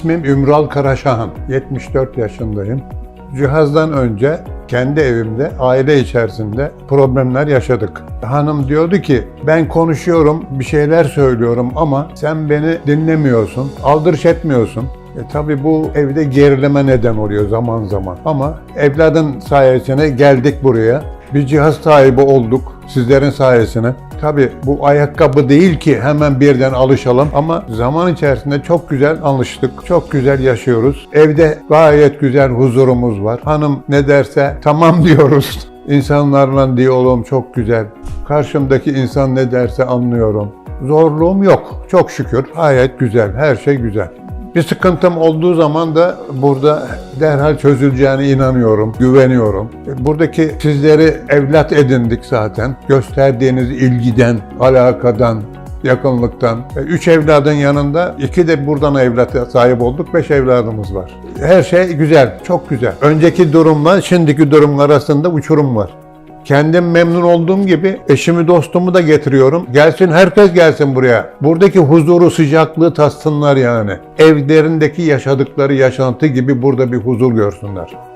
İsmim Ümral Karaşahan. 74 yaşındayım. Cihazdan önce kendi evimde, aile içerisinde problemler yaşadık. Hanım diyordu ki, ben konuşuyorum, bir şeyler söylüyorum ama sen beni dinlemiyorsun, aldırış etmiyorsun. E tabi bu evde gerileme neden oluyor zaman zaman. Ama evladın sayesinde geldik buraya. Bir cihaz sahibi olduk sizlerin sayesinde. Tabi bu ayakkabı değil ki hemen birden alışalım ama zaman içerisinde çok güzel alıştık. Çok güzel yaşıyoruz. Evde gayet güzel huzurumuz var. Hanım ne derse tamam diyoruz. İnsanlarla diyaloğum çok güzel. Karşımdaki insan ne derse anlıyorum. Zorluğum yok. Çok şükür. Gayet güzel. Her şey güzel. Bir sıkıntım olduğu zaman da burada derhal çözüleceğine inanıyorum, güveniyorum. Buradaki sizleri evlat edindik zaten. Gösterdiğiniz ilgiden, alakadan, yakınlıktan. Üç evladın yanında iki de buradan evlat sahip olduk. Beş evladımız var. Her şey güzel, çok güzel. Önceki durumla şimdiki durum arasında uçurum var. Kendim memnun olduğum gibi eşimi dostumu da getiriyorum. Gelsin herkes gelsin buraya. Buradaki huzuru sıcaklığı tatsınlar yani. Evlerindeki yaşadıkları yaşantı gibi burada bir huzur görsünler.